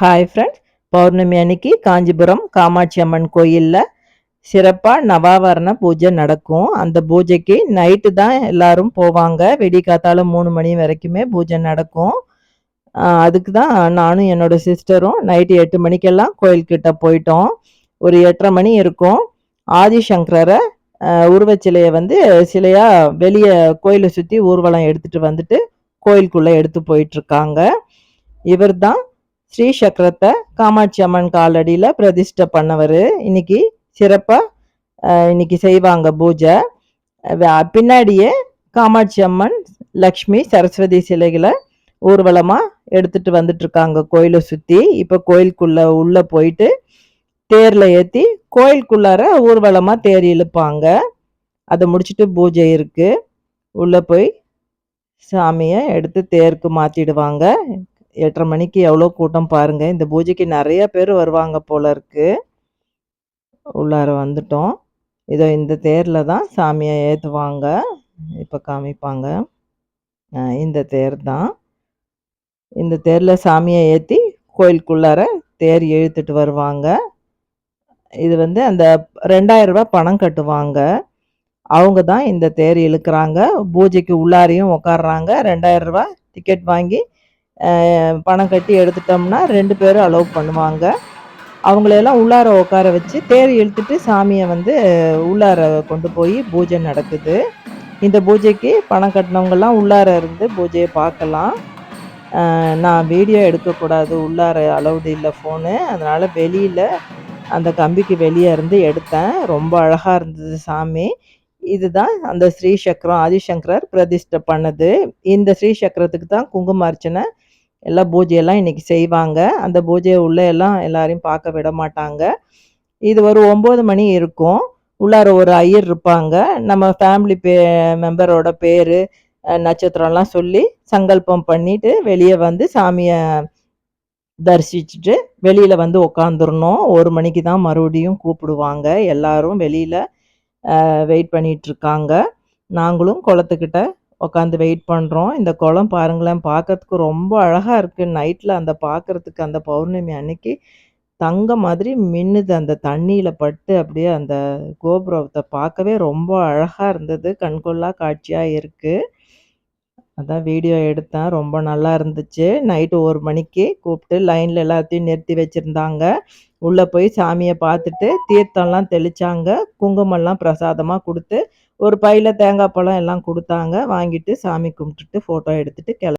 Hi friends பௌர்ணமி அன்னைக்கு காஞ்சிபுரம் காமாட்சி அம்மன் கோயிலில் சிறப்பாக நவாவரண பூஜை நடக்கும். அந்த பூஜைக்கு நைட்டு தான் எல்லாரும் போவாங்க. வெடிக்காத்தால மூணு மணி வரைக்குமே பூஜை நடக்கும். அதுக்கு தான் நானும் என்னோட சிஸ்டரும் நைட்டு எட்டு மணிக்கெல்லாம் கோயில்கிட்ட போயிட்டோம். ஒரு எட்டரை மணி இருக்கும். ஆதிசங்கரரை உருவச்சிலையை வந்து சிலையாக வெளியே கோயிலை சுற்றி ஊர்வலம் எடுத்துகிட்டு வந்துட்டு கோயிலுக்குள்ளே எடுத்து போயிட்டுருக்காங்க இவர் தான் ஸ்ரீ சக்கரத்தை காமாட்சி அம்மன் காலடியில் பிரதிஷ்டை பண்ணவர். இன்னைக்கு சிறப்பாக இன்னைக்கு செய்வாங்க பூஜை. பின்னாடியே காமாட்சி அம்மன் லக்ஷ்மி சரஸ்வதி சிலைகளை ஊர்வலமாக எடுத்துட்டு வந்துட்டு இருக்காங்க கோயிலை சுற்றி இப்போ கோயிலுக்குள்ளே உள்ளே போயிட்டு தேரில் ஏற்றி கோயிலுக்குள்ளார ஊர்வலமாக தேர் இழுப்பாங்க. அதை முடிச்சுட்டு பூஜை இருக்குது உள்ளே போய் சாமியை எடுத்து தேருக்கு மாற்றிடுவாங்க எட்டரை மணிக்கு எவ்வளோ கூட்டம் பாருங்கள் இந்த பூஜைக்கு நிறைய பேர் வருவாங்க போல இருக்குது உள்ளார வந்துட்டோம். இதோ இந்த தேரில் தான் சாமியை ஏற்றுவாங்க இப்போ காமிப்பாங்க. இந்த தேர் தான். இந்த தேரில் சாமியை ஏற்றி கோயிலுக்குள்ளார தேர் இழுத்துட்டு வருவாங்க. இது வந்து அந்த ரெண்டாயிரம் ரூபாய் பணம் கட்டுவாங்க. அவங்க தான் இந்த தேர் இழுக்கிறாங்க. பூஜைக்கு உள்ளாரையும் உட்காடுறாங்க ரெண்டாயிரம் ரூபாய் டிக்கெட் வாங்கி பணம் கட்டி எடுத்துட்டோம்னா ரெண்டு பேரும் அலோவ் பண்ணுவாங்க. அவங்களையெல்லாம் உள்ளார உட்கார வச்சு தேர் இழுத்துட்டு சாமியை வந்து உள்ளார கொண்டு போய் பூஜை நடக்குது. இந்த பூஜைக்கு பணம் கட்டினவங்கெல்லாம் உள்ளார இருந்து பூஜையை பார்க்கலாம். நான் வீடியோ எடுக்கக்கூடாது உள்ளார அலௌடு இல்லை ஃபோனு அதனால் வெளியில் அந்த கம்பிக்கு வெளியே இருந்து எடுத்தேன். ரொம்ப அழகாக இருந்தது சாமி. இதுதான் அந்த ஸ்ரீ சக்கரம் ஆதிசங்கரர் பிரதிஷ்டை பண்ணது. இந்த ஸ்ரீ சக்கரத்துக்கு தான் குங்கும அர்ச்சனை எல்லாம் பூஜையெல்லாம் இன்றைக்கி செய்வாங்க. அந்த பூஜையை உள்ளே எல்லாம் எல்லாரையும் பார்க்க விட மாட்டாங்க. இது ஒரு ஒம்பது மணி இருக்கும். உள்ளார ஒரு ஐயர் இருப்பாங்க. நம்ம ஃபேமிலி பே மெம்பரோட பேர் நட்சத்திரம்லாம் சொல்லி சங்கல்பம் பண்ணிவிட்டு வெளியே வந்து சாமியை தரிசிச்சுட்டு வெளியில் வந்து உக்காந்துடணும் ஒரு மணிக்கு தான் மறுபடியும் கூப்பிடுவாங்க. எல்லாரும் வெளியில் வெயிட் பண்ணிகிட்ருக்காங்க நாங்களும் குளத்துக்கிட்ட உட்காந்து வெயிட் பண்ணுறோம் இந்த குளம் பாருங்களேன் பார்க்கறதுக்கு ரொம்ப அழகாக இருக்குது நைட்டில் அந்த பார்க்குறதுக்கு அந்த பௌர்ணமி அன்னைக்கு தங்க மாதிரி மின்னுது. அந்த தண்ணியில் பட்டு அப்படியே அந்த கோபுரத்தை பார்க்கவே ரொம்ப அழகாக இருந்தது. கண்கொள்ளா காட்சியாக இருக்குது அதான் வீடியோ எடுத்தேன். ரொம்ப நல்லா இருந்துச்சு. நைட்டு ஒரு மணிக்கு கூப்பிட்டு லைனில் எல்லாத்தையும் நிறுத்தி வச்சுருந்தாங்க. உள்ளே போய் சாமியை பார்த்துட்டு தீர்த்தம்லாம் தெளித்தாங்க குங்குமம்லாம் பிரசாதமாக கொடுத்து ஒரு பையில் தேங்காய் பழம் எல்லாம் கொடுத்தாங்க. வாங்கிட்டு சாமி கும்பிட்டுட்டு ஃபோட்டோ எடுத்துகிட்டு கிள